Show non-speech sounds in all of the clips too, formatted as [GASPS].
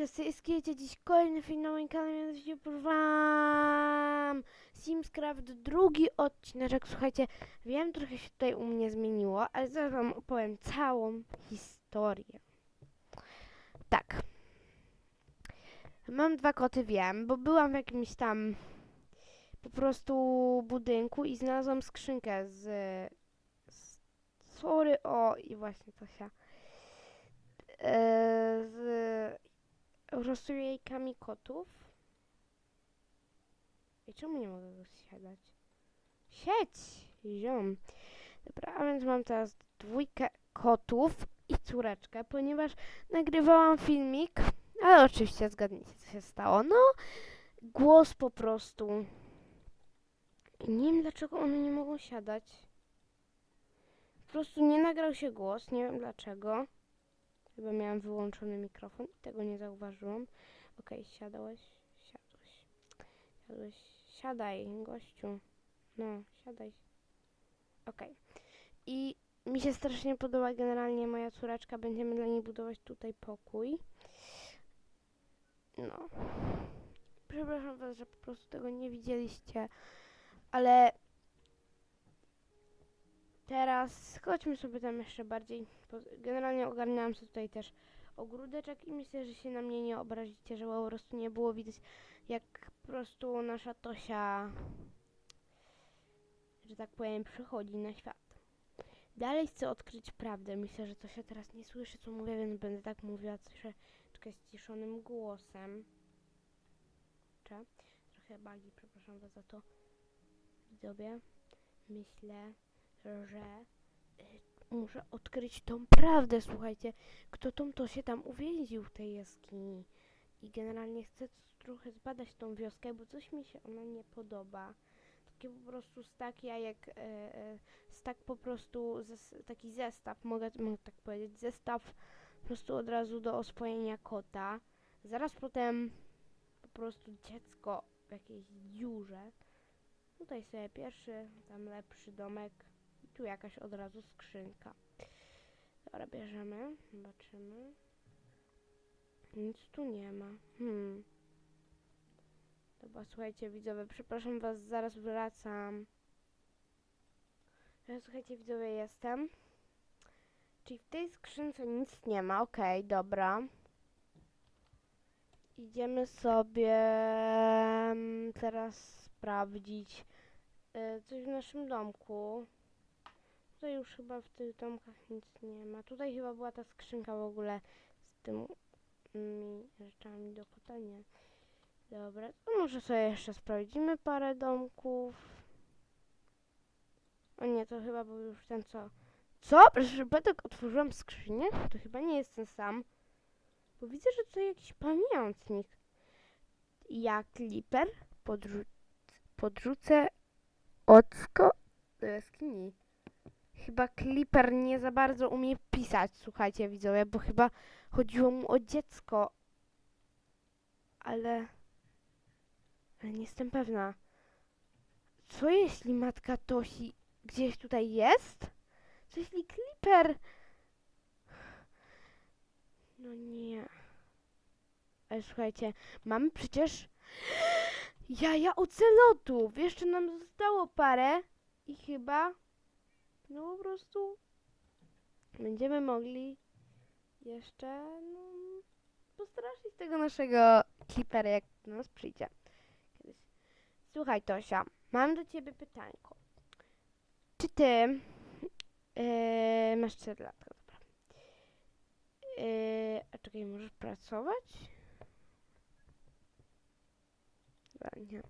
Jest dziś kolejny film na mianowicie wam Simscraft, drugi odcinek. Słuchajcie, wiem, trochę się tutaj u mnie zmieniło, ale zaraz wam opowiem całą historię. Tak. Mam dwa koty, wiem, bo byłam w jakimś tam po prostu budynku i znalazłam skrzynkę z... z sorry, o, i właśnie to się... e, z rostuję jajkami kotów. I czemu nie mogę go zsiadać? Sieć! Ziom. Dobra, a więc mam teraz dwójkę kotów i córeczkę, ponieważ nagrywałam filmik, ale oczywiście zgadnijcie, co się stało. No, głos po prostu. I nie wiem, dlaczego one nie mogą siadać. Po prostu nie nagrał się głos, nie wiem dlaczego. Chyba miałam wyłączony mikrofon i tego nie zauważyłam. Okej, siadałeś, siadłeś, siadłeś, siadaj, gościu. No, siadaj. Okej. I mi się strasznie podoba generalnie moja córeczka. Będziemy dla niej budować tutaj pokój. No. Przepraszam was, że po prostu tego nie widzieliście, ale teraz chodźmy sobie tam jeszcze bardziej. Generalnie ogarniałam sobie tutaj też ogródeczek i myślę, że się na mnie nie obrazicie, że po prostu nie było widać jak po prostu nasza Tosia, że tak powiem, przychodzi na świat. Dalej chcę odkryć prawdę. Myślę, że Tosia teraz nie słyszy, co mówię, więc będę tak mówiła troszeczkę ściszonym głosem. Trochę bagi, przepraszam was za to. Widzowie, myślę, że y, muszę odkryć tą prawdę, słuchajcie. Kto tą to się tam uwięził w tej jaskini. I generalnie chcę trochę zbadać tą wioskę, bo coś mi się ona nie podoba. Takie po prostu stak jajek, e, e, stak po prostu, zes, taki zestaw, mogę, mogę tak powiedzieć, zestaw po prostu od razu do oswojenia kota. Zaraz potem po prostu dziecko w jakiejś dziurze. Tutaj sobie pierwszy, tam lepszy domek. Tu jakaś od razu skrzynka. Dobra, bierzemy, zobaczymy. Nic tu nie ma. Hmm. Dobra, słuchajcie widzowie, przepraszam was, zaraz wracam. Teraz słuchajcie widzowie, jestem. Czyli w tej skrzynce nic nie ma, okej, dobra. Idziemy sobie mm, teraz sprawdzić e, coś w naszym domku. Tutaj już chyba w tych domkach nic nie ma. Tutaj chyba była ta skrzynka w ogóle z tymi rzeczami do kota, nie. Dobra, to może sobie jeszcze sprawdzimy parę domków. O nie, to chyba był już ten co. Co? Przypadek otworzyłam skrzynię? To chyba nie jest ten sam. Bo widzę, że tutaj jakiś pamiętnik. Ja, Clipper, podrzu podrzucę ocko do jaskini. Chyba Clipper nie za bardzo umie pisać, słuchajcie widzowie, bo chyba chodziło mu o dziecko. Ale... Ale nie jestem pewna. Co jeśli matka Tosi gdzieś tutaj jest? Co jeśli Clipper... No nie. Ale słuchajcie, mamy przecież [GASPS] jaja ocelotów. Jeszcze nam zostało parę i chyba no po prostu będziemy mogli jeszcze no, postraszyć tego naszego Clippera, jak do nas przyjdzie. Słuchaj Tosia, mam do ciebie pytanko. Czy ty yy, masz 4 lata, dobra. Yy, a czekaj, możesz pracować? Dobra, nie.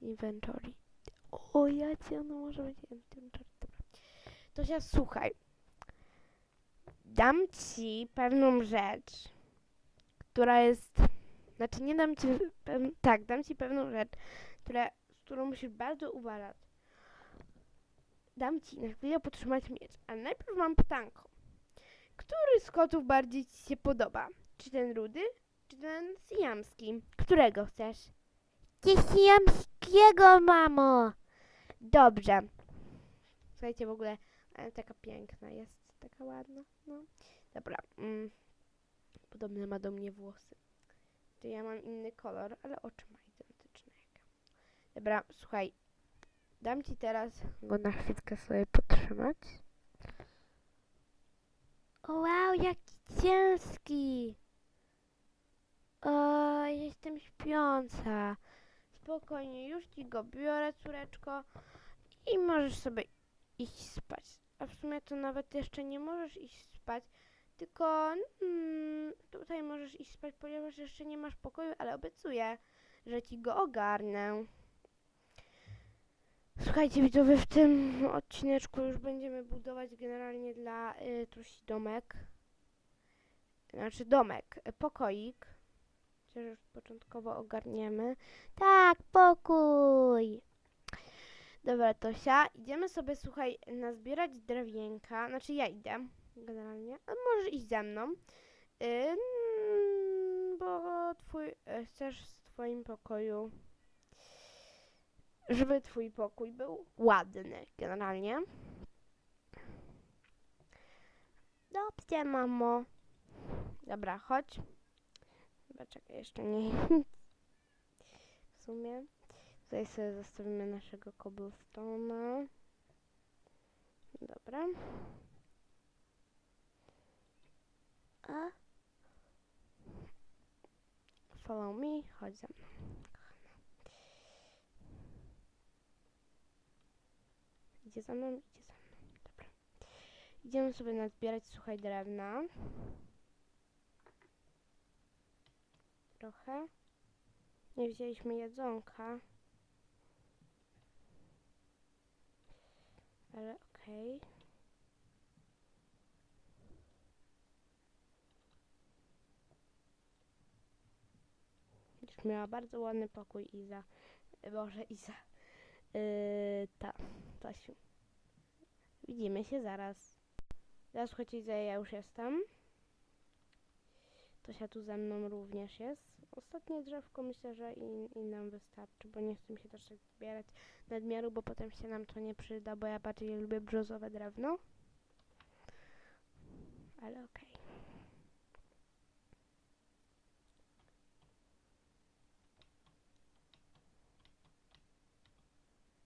Inventory. O, ja cię, no może być inventory. Tosia, słuchaj. Dam ci pewną rzecz, która jest... Znaczy, nie dam ci... pew- Tak, dam ci pewną rzecz, która, z którą musisz bardzo uważać. Dam ci na chwilę potrzymać miecz, ale najpierw mam pytanko. Który z kotów bardziej ci się podoba? Czy ten rudy, czy ten siamski? Którego chcesz? Siamskiego, mamo! Dobrze. Słuchajcie, w ogóle ale taka piękna jest, taka ładna, no. Dobra. Mm. Podobne ma do mnie włosy. Niestety ja mam inny kolor, ale oczy ma identyczne. Dobra, słuchaj. Dam ci teraz go na chwilkę sobie potrzymać. O wow, jaki ciężki! O, jestem śpiąca. Spokojnie, już ci go biorę, córeczko. I możesz sobie iść spać. A w sumie to nawet jeszcze nie możesz iść spać, tylko mm, tutaj możesz iść spać, ponieważ jeszcze nie masz pokoju, ale obiecuję, że ci go ogarnę. Słuchajcie, widzowie, w tym odcineczku już będziemy budować generalnie dla y, Trusi domek. Znaczy domek, y, pokoik. Chociaż już początkowo ogarniemy. Tak, pokój! Dobra, Tosia, idziemy sobie, słuchaj, nazbierać drewienka. Znaczy ja idę, generalnie. A możesz iść ze mną. Ym, bo twój, e, chcesz w twoim pokoju, żeby twój pokój był ładny, generalnie. Dobrze, mamo. Dobra, chodź. Dobra, czekaj, jeszcze nie. [LAUGHS] w sumie. Tutaj sobie zostawimy naszego cobblestone'a. Dobra. A? Follow me, chodź za mną. Idzie za mną, idzie za mną. Dobra. Idziemy sobie nazbierać, słuchaj, drewna. Trochę. Nie wzięliśmy jedzonka. Okej. Już miała bardzo ładny pokój Iza. E, Boże, Iza. Yy, ta, Tosiu. Widzimy się zaraz. Zaraz Iza, ja już jestem. Tosia tu ze mną również jest. Ostatnie drzewko myślę, że i, i nam wystarczy, bo nie chcę mi się też tak zbierać nadmiaru, bo potem się nam to nie przyda, bo ja bardziej lubię brzozowe drewno. Ale okej.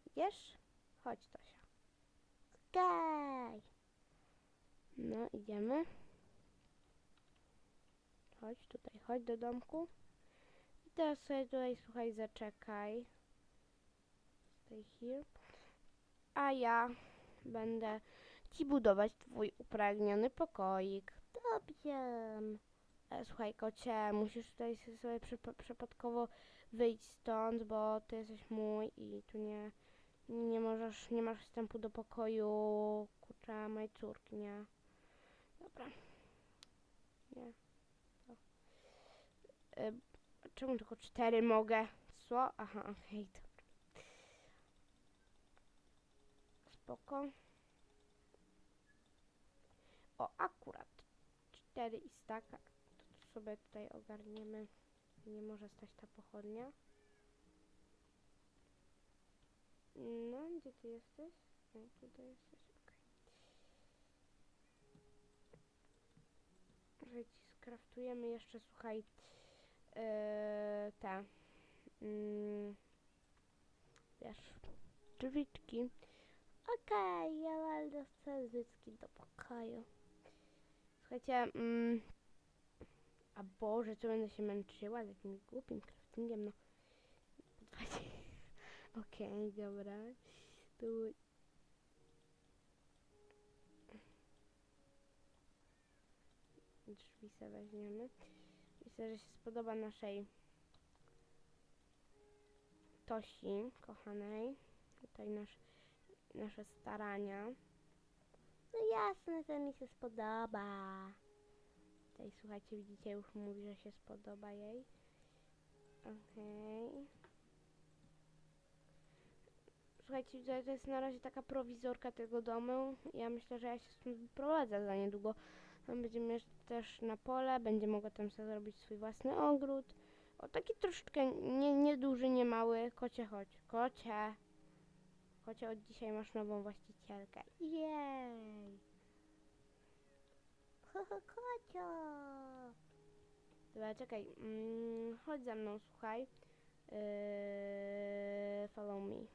Idziesz? Chodź, Tosia. Okej. No, idziemy. Chodź tutaj, chodź do domku. I teraz sobie tutaj, słuchaj, zaczekaj. Stay here. A ja będę ci budować twój upragniony pokoik. Dobrze. E, Słuchaj, kocie, musisz tutaj sobie przypa- przypadkowo wyjść stąd, bo ty jesteś mój i tu nie, nie możesz, nie masz wstępu do pokoju, kurczę, mojej córki, nie? Dobra. Nie. E, czemu tylko cztery mogę? Co? Aha, okej, dobra. Spoko. O, akurat. Cztery i staka. To sobie tutaj ogarniemy. Nie może stać ta pochodnia. No, gdzie ty jesteś? O, tutaj jesteś, okej. Ci skraftujemy jeszcze, słuchaj, te, mm, wiesz, drzwiczki. Okej, ja waldę serdycki do pokoju. Słuchajcie, mm, a Boże, co będę się męczyła z jakimś głupim craftingiem, no. [LAUGHS] Okej, dobra. Tu... Drzwi se weźmiemy. Myślę, że się spodoba naszej Tosi, kochanej. Tutaj nasz, nasze starania. No jasne, że mi się spodoba. Tutaj słuchajcie, widzicie, już mówi, że się spodoba jej. Okej. Słuchajcie, widzę, to jest na razie taka prowizorka tego domu. Ja myślę, że ja się stąd wyprowadzę za niedługo. Będziemy mieć też na pole, będzie mogła tam sobie zrobić swój własny ogród. O, taki troszeczkę nie, nie duży, nie mały. Kocie, chodź. Kocie. Kocie, od dzisiaj masz nową właścicielkę. Jej. Kocio. Dobra, czekaj. Mm, chodź za mną, słuchaj. Yy, follow me.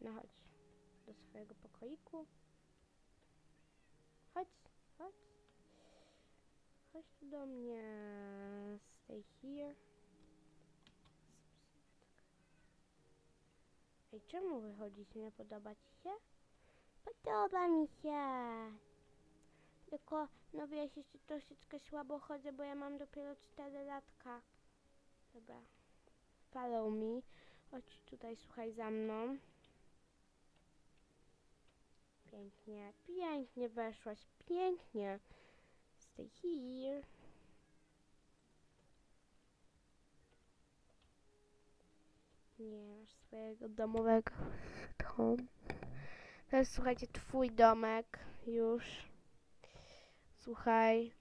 No chodź. Do swojego pokoiku. Chodź, chodź. Chodź tu do mnie. Stay here. Ej, czemu wychodzić? Nie podoba ci się? Podoba mi się. Tylko, no wiesz, jeszcze troszeczkę słabo chodzę, bo ja mam dopiero 4 latka. Dobra. Follow me. Chodź tutaj, słuchaj za mną. Pięknie, pięknie weszłaś, pięknie. Stay here. Nie masz swojego domowego domu. To jest, słuchajcie, twój domek już. Słuchaj.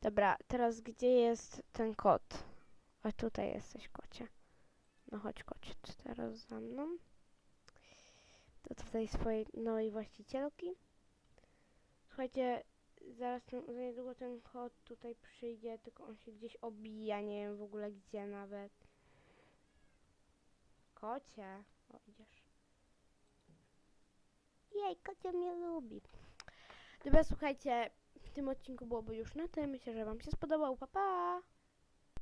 Dobra, teraz gdzie jest ten kot? O, tutaj jesteś, kocie. No chodź, kocie, teraz za mną. Do tutaj swojej nowej właścicielki. Słuchajcie, zaraz za niedługo ten kot tutaj przyjdzie, tylko on się gdzieś obija, nie wiem w ogóle gdzie nawet. Kocie, o idziesz. Jej, kocie mnie lubi. Dobra, słuchajcie, w tym odcinku byłoby już na tym. Myślę, że Wam się spodobał. Pa, pa!